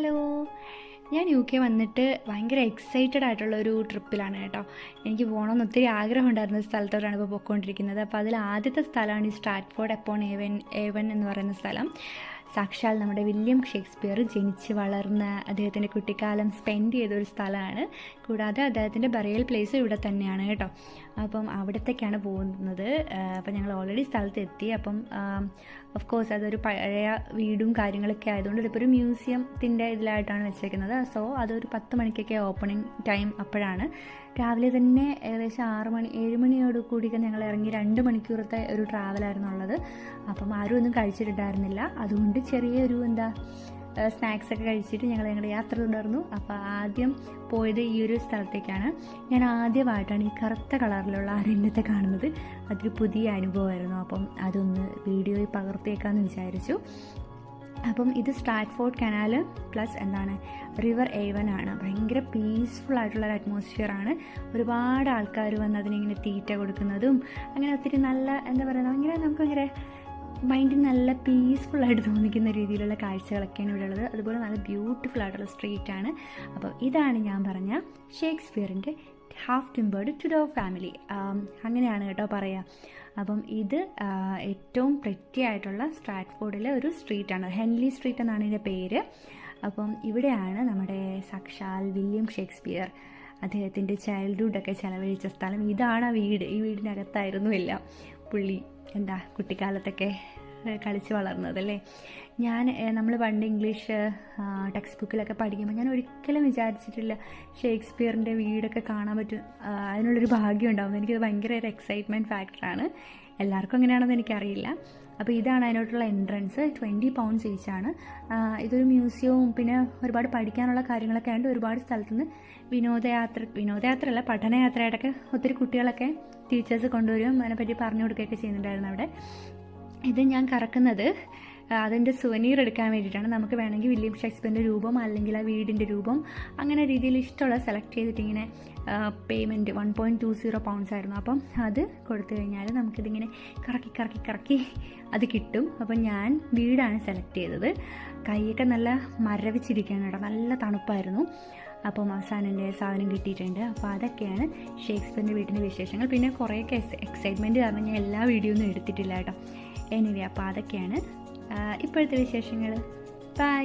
Hello. ഞാൻ U K വന്നിട്ട് ഭയങ്കര എക്സൈറ്റഡ് ആയിട്ടുള്ള ഒരു ട്രിപ്പിലാണ് കേട്ടോ. എനിക്ക് പോകണമെന്ന് ഒത്തിരി ആഗ്രഹം ഉണ്ടായിരുന്ന സ്ഥലത്തോട്ടാണ് ഇപ്പോൾ പോയിക്കൊണ്ടിരിക്കുന്നത്. അപ്പോൾ അതിൽ ആദ്യത്തെ സ്ഥലമാണ് ഈ സ്ട്രാറ്റ്ഫോർഡ് എപ്പോൺ എവൻ എവൻ എന്ന് പറയുന്ന സ്ഥലം. സാക്ഷാൽ നമ്മുടെ വില്യം ഷേക്സ്പിയർ ജനിച്ച് വളർന്ന അദ്ദേഹത്തിന്റെ കുട്ടിക്കാലം സ്പെൻഡ് ചെയ്ത ഒരു സ്ഥലമാണ്. കൂടാതെ അദ്ദേഹത്തിന്റെ ബറിയൽ പ്ലേസ് ഇവിടെ തന്നെയാണ് കേട്ടോ. അപ്പം അവിടത്തേക്കാണ് പോകുന്നത്. അപ്പം ഞങ്ങൾ ഓൾറെഡി സ്ഥലത്തെത്തി. അപ്പം ഓഫ് കോഴ്സ് അതൊരു പഴയ വീടും കാര്യങ്ങളൊക്കെ ആയതുകൊണ്ട് ഇതിപ്പോൾ ഒരു മ്യൂസിയത്തിന്റെ ഇതിലായിട്ടാണ് വെച്ചേക്കുന്നത്. സോ അതൊരു പത്ത് മണിക്കൊക്കെ ഓപ്പണിംഗ് ടൈം അപ്പോഴാണ്. രാവിലെ തന്നെ ഏകദേശം ആറ് മണി ഏഴ് മണിയോട് കൂടിയൊക്കെ ഞങ്ങൾ ഇറങ്ങി രണ്ട് മണിക്കൂറത്തെ ഒരു ട്രാവലായിരുന്നു ഉള്ളത്. അപ്പം ആരും ഒന്നും കഴിച്ചിട്ടുണ്ടായിരുന്നില്ല. അതുകൊണ്ട് ചെറിയൊരു എന്താ സ്നാക്സ് ഒക്കെ കഴിച്ചിട്ട് ഞങ്ങൾ ഞങ്ങളുടെ യാത്ര തുടർന്നു. അപ്പോൾ ആദ്യം പോയത് ഈ ഒരു സ്ഥലത്തേക്കാണ്. ഞാൻ ആദ്യമായിട്ടാണ് ഈ കറുത്ത കളറിലുള്ള അരണ്യത്തെ കാണുന്നത്. അതൊരു പുതിയ അനുഭവമായിരുന്നു. അപ്പം അതൊന്ന് വീഡിയോയിൽ പകർത്തിയേക്കാമെന്ന് വിചാരിച്ചു. അപ്പം ഇത് സ്ട്രാറ്റ്ഫോർഡ് കനാൽ പ്ലസ് എന്താണ് റിവർ ഏവൻ ആണ്. ഭയങ്കര പീസ്ഫുൾ ആയിട്ടുള്ള ഒരു അറ്റ്മോസ്ഫിയർ ആണ്. ഒരുപാട് ആൾക്കാർ വന്ന് അതിനിങ്ങനെ തീറ്റ കൊടുക്കുന്നതും അങ്ങനെ ഒത്തിരി നല്ല എന്താ പറയുക ഭയങ്കര നമുക്ക് ഭയങ്കര മൈൻഡിന് നല്ല പീസ്ഫുൾ ആയിട്ട് തോന്നിക്കുന്ന രീതിയിലുള്ള കാഴ്ചകളൊക്കെയാണ് ഇവിടെ ഉള്ളത്. അതുപോലെ നല്ല ബ്യൂട്ടിഫുൾ ആയിട്ടുള്ള സ്ട്രീറ്റ് ആണ്. അപ്പോൾ ഇതാണ് ഞാൻ പറഞ്ഞ ഷേക്സ്പിയറിന്റെ half timbered Tudor family അങ്ങനെയാണ് കേട്ടോ പറയുക അപ്പം ഇത് ഏറ്റവും പ്രെറ്റി ആയിട്ടുള്ള സ്ട്രാറ്റ്ഫോർഡിലെ ഒരു സ്ട്രീറ്റാണ് ഹെൻലി സ്ട്രീറ്റ് എന്നാണ് ഇതിന്റെ പേര്. അപ്പം ഇവിടെയാണ് നമ്മുടെ സാക്ഷാൽ വില്യം ഷേക്സ്പിയർ അദ്ദേഹത്തിന്റെ ചൈൽഡ്ഹുഡൊക്കെ ചെലവഴിച്ച സ്ഥലം. ഇതാണ് ആ വീട്. ഈ വീടിനകത്തായിരുന്നു എല്ലാം പുള്ളി എന്താ കുട്ടിക്കാലത്തൊക്കെ കളിച്ച് വളർന്നതല്ലേ? ഞാൻ നമ്മൾ പണ്ട് ഇംഗ്ലീഷ് ടെക്സ്റ്റ് ബുക്കിലൊക്കെ പഠിക്കുമ്പോൾ ഞാൻ ഒരിക്കലും വിചാരിച്ചിട്ടില്ല ഷേക്സ്പിയറിന്റെ വീടൊക്കെ കാണാൻ പറ്റും. അതിനുള്ളൊരു ഭാഗ്യം ഉണ്ടാവും. എനിക്കത് ഭയങ്കര ഒരു എക്സൈറ്റ്മെന്റ് ഫാക്ടറാണ് എല്ലാവർക്കും അങ്ങനെയാണെന്ന് എനിക്കറിയില്ല. അപ്പോൾ ഇതാണ് അതിനോട്ടുള്ള എൻട്രൻസ് ട്വന്റി പൗണ്ട്സ് ഈച്ചാണ് ഇതൊരു മ്യൂസിയവും പിന്നെ ഒരുപാട് പഠിക്കാനുള്ള കാര്യങ്ങളൊക്കെ ആയിട്ട് ഒരുപാട് സ്ഥലത്തുനിന്ന് വിനോദയാത്ര വിനോദയാത്രയല്ല പഠനയാത്രയായിട്ടൊക്കെ ഒത്തിരി കുട്ടികളൊക്കെ ടീച്ചേഴ്സ് കൊണ്ടുവരും. അതിനെപ്പറ്റി പറഞ്ഞു കൊടുക്കുകയൊക്കെ ചെയ്യുന്നുണ്ടായിരുന്നു അവിടെ. ഇത് ഞാൻ കറക്കുന്നത് അതിന്റെ സുവനീർ എടുക്കാൻ വേണ്ടിയിട്ടാണ്. നമുക്ക് വേണമെങ്കിൽ വില്യം ഷേക്സ്പിയറിന്റെ രൂപം അല്ലെങ്കിൽ ആ വീടിന്റെ രൂപം അങ്ങനെ രീതിയിൽ ഇഷ്ടമുള്ള സെലക്ട് ചെയ്തിട്ട് ഇങ്ങനെ payment one point two zero pounds ആയിരുന്നു. അപ്പം അത് കൊടുത്തു കഴിഞ്ഞാൽ നമുക്കിതിങ്ങനെ കറക്കി കറക്കി കറക്കി അത് കിട്ടും. അപ്പം ഞാൻ വീടാണ് സെലക്ട് ചെയ്തത്. കൈയൊക്കെ നല്ല മരവിച്ചിരിക്കുകയാണ് കേട്ടോ. നല്ല തണുപ്പായിരുന്നു. അപ്പം അവസാനം എന്റെ സാധനം കിട്ടിയിട്ടുണ്ട്. അപ്പോൾ അതൊക്കെയാണ് ഷേക്സ്പിയറിന്റെ വീട്ടിന്റെ വിശേഷങ്ങൾ. പിന്നെ കുറേയൊക്കെ എക്സൈറ്റ്മെന്റ് കാരണം ഞാൻ എല്ലാ വീഡിയോ ഒന്നും എടുത്തിട്ടില്ല കേട്ടോ. എനിവേ അപ്പോൾ അതൊക്കെയാണ്. ഇപ്പോഴത്തെ വിശേഷങ്ങൾ ബൈ